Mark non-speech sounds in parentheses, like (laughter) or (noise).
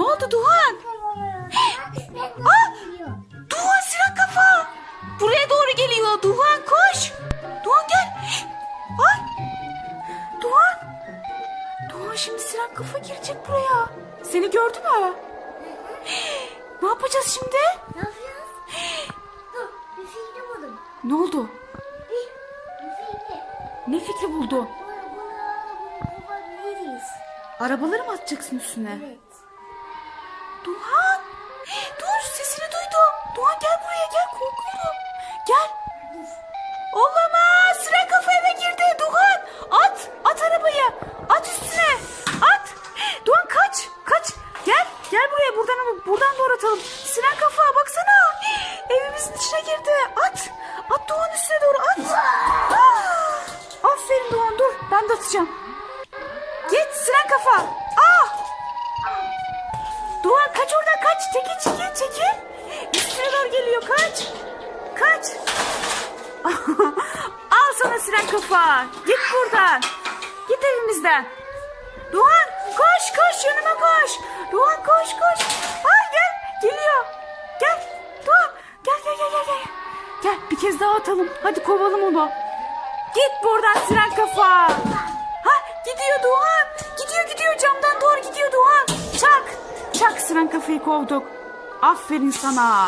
oldu Doğan? Ah! Doğan silah kafa. Buraya doğru geliyor. Doğan koş. Doğan gel. Ay. Doğan. Doğan şimdi silah kafa girecek buraya. Seni gördü mü? Ne yapacağız şimdi? Ne yapacağız? Dur, bir fikri buldum. Ne oldu? Bir, bir fikri. Ne fikri buldu? Arabaları mı atacaksın üstüne? Evet. Doğan. Dur sesini duydum. Doğan gel buraya gel korkuyorum. Gel. Olamaz. Silah kafa eve girdi. Doğan at. At arabayı. At üstüne. At. Doğan kaç. Kaç. Gel. Gel buraya. Buradan buradan doğru atalım. Silah kafa baksana. Evimizin içine girdi. At. At Doğan üstüne doğru at. Ah! Aferin Doğan dur. Ben de atacağım. Git silah kafa. Ah. Doğan kaç oradan kaç. Çekil çekil çekil. Üstüne geliyor kaç. Kaç. (laughs) Al sana siren kafa. Git buradan. Git evimizden. Doğan koş koş yanıma koş. Doğan koş koş. Ay gel geliyor. Gel Doğan gel gel gel gel. Gel, gel bir kez daha atalım. Hadi kovalım onu. Git buradan siren kafa. Siren kafayı kovduk. Aferin sana.